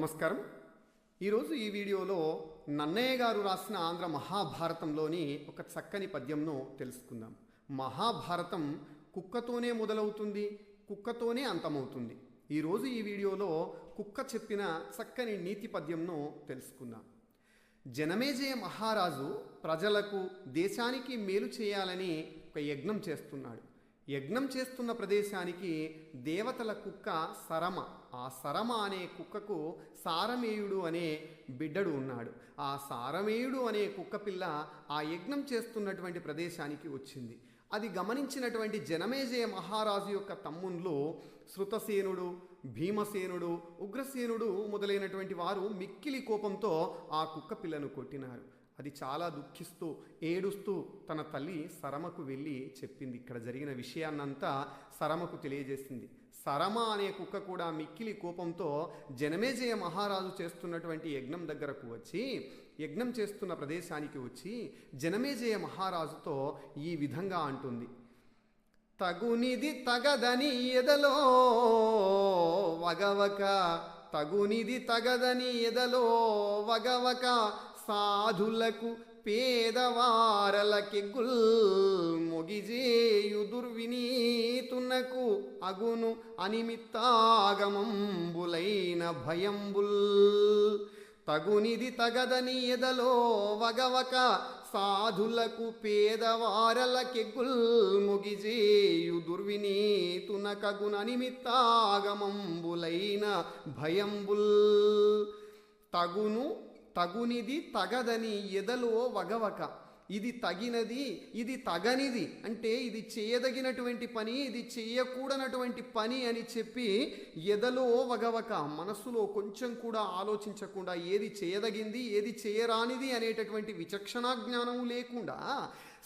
నమస్కారం. ఈరోజు ఈ వీడియోలో నన్నయ్య గారు రాసిన ఆంధ్ర మహాభారతంలోని ఒక చక్కని పద్యంను తెలుసుకుందాం. మహాభారతం కుక్కతోనే మొదలవుతుంది కుక్కతోనే అంతమవుతుంది. ఈరోజు ఈ వీడియోలో కుక్క చెప్పిన చక్కని నీతి పద్యంను తెలుసుకుందాం. జనమేజయ మహారాజు ప్రజలకు దేశానికి మేలు చేయాలని ఒక యజ్ఞం చేస్తున్నాడు. యజ్ఞం చేస్తున్న ప్రదేశానికి దేవతల కుక్క సరమ. ఆ సరమ అనే కుక్కకు సారమేయుడు అనే బిడ్డడు ఉన్నాడు. ఆ సారమేయుడు అనే కుక్క పిల్ల ఆ యజ్ఞం చేస్తున్నటువంటి ప్రదేశానికి వచ్చింది. అది గమనించినటువంటి జనమేజయ మహారాజు యొక్క తమ్ముళ్ళు శృతసేనుడు భీమసేనుడు ఉగ్రసేనుడు మొదలైనటువంటి వారు మిక్కిలి కోపంతో ఆ కుక్క పిల్లను కొట్టినారు. అది చాలా దుఃఖిస్తూ ఏడుస్తూ తన తల్లి సరమకు వెళ్ళి చెప్పింది. ఇక్కడ జరిగిన విషయాన్నంతా సరమకు తెలియజేసింది. సరమ అనే కుక్క కూడా మిక్కిలి కోపంతో జనమేజయ మహారాజు చేస్తున్నటువంటి యజ్ఞం దగ్గరకు వచ్చి యజ్ఞం చేస్తున్న ప్రదేశానికి వచ్చి జనమేజయ మహారాజుతో ఈ విధంగా అంటుంది. తగునిది తగదని ఎదలో వగవక తగునిది తగదని ఎదలో వగవక సాధులకు పేదవారలకెగ్గుల్ మొగిజేయు దుర్వినీతునకు అగును అనిమిత్తాగమంబులైన భయంబుల్. తగునిది తగదని ఎదలో వగవక సాధులకు పేదవారలకెగ్గుల్ ముగిజేయు దుర్వినీతునకగున నిమిత్తాగమంబులైన భయంబుల్. తగును తగునిది తగదని ఎదలో వగవక. ఇది తగినది ఇది తగనిది అంటే ఇది చేయదగినటువంటి పని ఇది చేయకూడనటువంటి పని అని చెప్పి ఎదలో వగవక. మనసులో కొంచెం కూడా ఆలోచించకుండా ఏది చేయదగింది ఏది చేయరానిది అనేటటువంటి విచక్షణా జ్ఞానం లేకుండా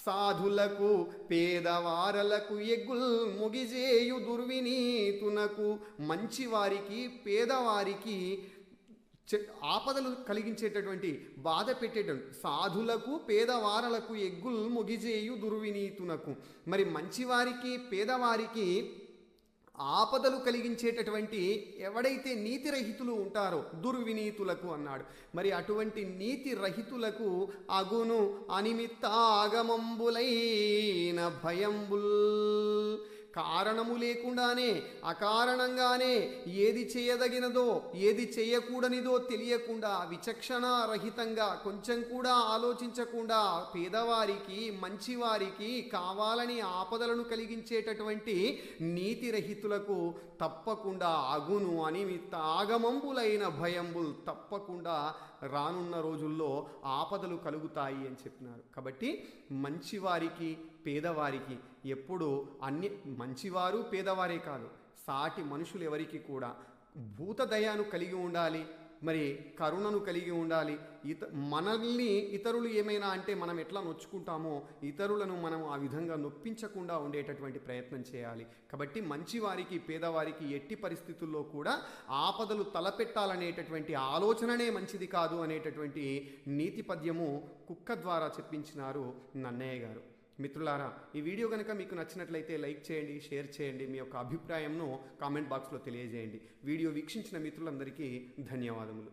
సాధులకు పేదవారలకు ఎగ్గుల్ ముగిజేయు దుర్వినీతునకు మంచివారికి పేదవారికి ఆపదలు కలిగించేటటువంటి బాధ పెట్టేటటువంటి సాధులకు పేదవారలకు ఎగ్గుల్ ముగిజేయు దుర్వినీతునకు. మరి మంచివారికి పేదవారికి ఆపదలు కలిగించేటటువంటి ఎవడైతే నీతి రహితులు ఉంటారో దుర్వినీతులకు అన్నాడు. మరి అటువంటి నీతి రహితులకు అగును అనిమిత్త ఆగమంబులైన భయంబుల్ కారణము లేకుండానే అకారణంగానే ఏది చేయదగినదో ఏది చేయకూడనిదో తెలియకుండా విచక్షణ రహితంగా కొంచెం కూడా ఆలోచించకుండా పేదవారికి మంచివారికి కావాలని ఆపదలను కలిగించేటటువంటి నీతిరహితులకు తప్పకుండా అగును అని ఆగమంబులైన భయంబుల్ తప్పకుండా రానున్న రోజుల్లో ఆపదలు కలుగుతాయి అని చెప్పినారు. కాబట్టి మంచివారికి పేదవారికి ఎప్పుడు అన్ని మంచివారు పేదవారే కాదు సాటి మనుషులు ఎవరికి కూడా భూతదయాను కలిగి ఉండాలి మరి కరుణను కలిగి ఉండాలి. ఇత మనల్ని ఇతరులు ఏమైనా అంటే మనం ఎట్లా నొచ్చుకుంటామో ఇతరులను మనం ఆ విధంగా నొప్పించకుండా ఉండేటటువంటి ప్రయత్నం చేయాలి. కాబట్టి మంచివారికి పేదవారికి ఎట్టి పరిస్థితుల్లో కూడా ఆపదలు తలపెట్టాలనేటటువంటి ఆలోచననే మంచిది కాదు అనేటటువంటి నీతి పద్యము కుక్క ద్వారా చెప్పించినారు నన్నయ్య గారు. మిత్రులారా ఈ వీడియో కనుక మీకు నచ్చినట్లయితే లైక్ చేయండి షేర్ చేయండి మీ యొక్క అభిప్రాయంను కామెంట్ బాక్స్లో తెలియజేయండి. వీడియో వీక్షించిన మిత్రులందరికీ ధన్యవాదములు.